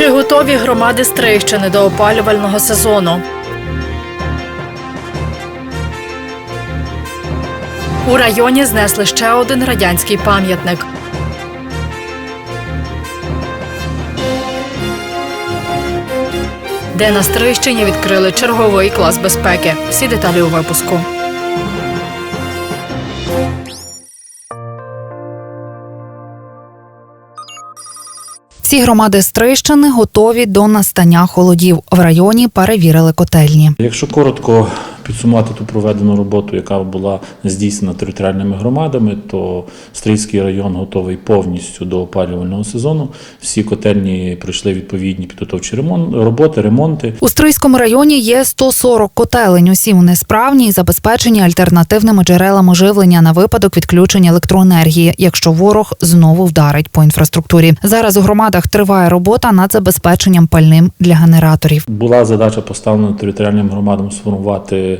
Чи готові громади Стрийщини до опалювального сезону? У районі знесли ще один радянський пам'ятник. Де на Стрийщині відкрили черговий клас безпеки. Всі деталі у випуску. Всі громади Стрийщини готові до настання холодів. В районі перевірили котельні. Якщо коротко підсумувати ту проведену роботу, яка була здійснена територіальними громадами, то Стрийський район готовий повністю до опалювального сезону. Всі котельні пройшли відповідні підготовчі ремонт, роботи, ремонти. У Стрийському районі є 140 котелень. Усі вони справні і забезпечені альтернативними джерелами живлення на випадок відключення електроенергії, якщо ворог знову вдарить по інфраструктурі. Зараз у громадах триває робота над забезпеченням пальним для генераторів. Була задача поставлена територіальним громадам сформувати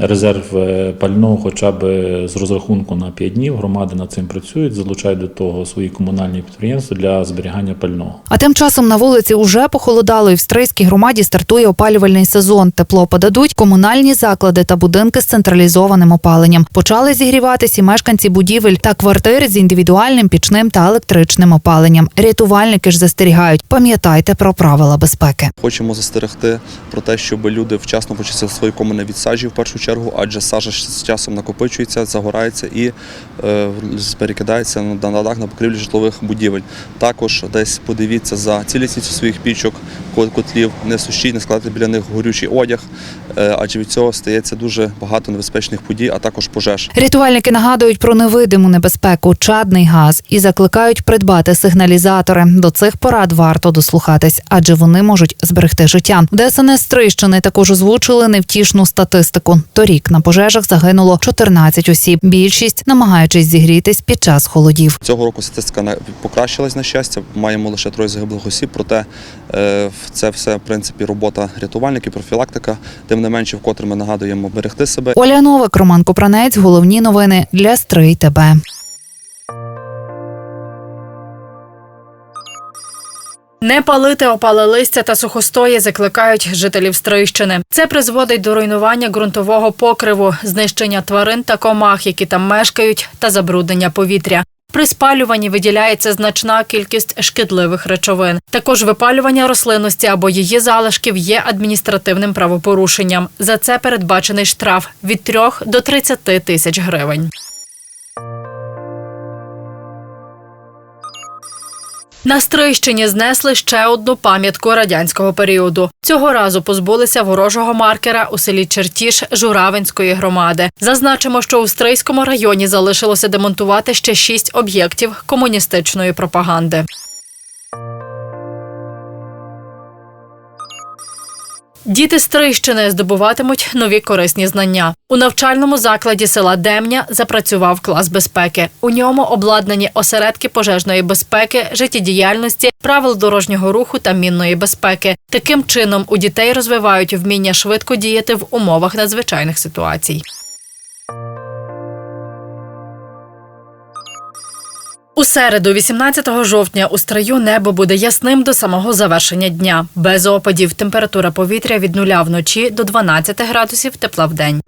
резерв е, пального хоча б з розрахунку на 5 днів. Громади над цим працюють, залучають до того свої комунальні підприємства для зберігання пального. А тим часом на вулиці уже похолодало, і в Стрийській громаді стартує опалювальний сезон. Тепло подадуть комунальні заклади та будинки з централізованим опаленням. Почали зігріватися і мешканці будівель та квартир з індивідуальним пічним та електричним опаленням. Рятувальники ж застерігають. Пам'ятайте про правила безпеки. Хочемо застерегти про те, щоб люди вчасно почистили свої комини від сажі в першу чергу, адже сажа з часом накопичується, загорається і е, перекидається на дах на покрівлі житлових будівель. Також десь подивіться за цілісністю своїх пічок, котлів, не сушіть, не складати біля них горючий одяг, е, адже від цього стається дуже багато небезпечних подій, а також пожеж. Рятувальники нагадують про невидиму небезпеку, чадний газ і закликають придбати сигналізатори. До цих порад варто дослухатись, адже вони можуть зберегти життя. В ДСНС Стрийщини також озвучили невтішну статистику. Торік на пожежах загинуло 14 осіб. Більшість намагаючись зігрітись під час холодів. Цього року статистика покращилась на щастя. Маємо лише троє загиблих осіб. Проте е, це все в принципі робота рятувальників, профілактика. Тим не менше, вкотре ми нагадуємо берегти себе. Оля Новик, Роман Копранець. Головні новини для Стрий ТБ. Не палити опале листя та сухостої закликають жителів Стрийщини. Це призводить до руйнування ґрунтового покриву, знищення тварин та комах, які там мешкають, та забруднення повітря. При спалюванні виділяється значна кількість шкідливих речовин. Також випалювання рослинності або її залишків є адміністративним правопорушенням. За це передбачений штраф від 3 до 30 тисяч гривень. На Стрийщині знесли ще одну пам'ятку радянського періоду. Цього разу позбулися ворожого маркера у селі Чертіш Журавинської громади. Зазначимо, що у Стрийському районі залишилося демонтувати ще шість об'єктів комуністичної пропаганди. Діти Стрийщини здобуватимуть нові корисні знання. У навчальному закладі села Демня запрацював клас безпеки. У ньому обладнані осередки пожежної безпеки, життєдіяльності, правил дорожнього руху та мінної безпеки. Таким чином у дітей розвивають вміння швидко діяти в умовах надзвичайних ситуацій. У середу, 18 жовтня, у стрию небо буде ясним до самого завершення дня. Без опадів температура повітря від нуля вночі до 12 градусів тепла в день.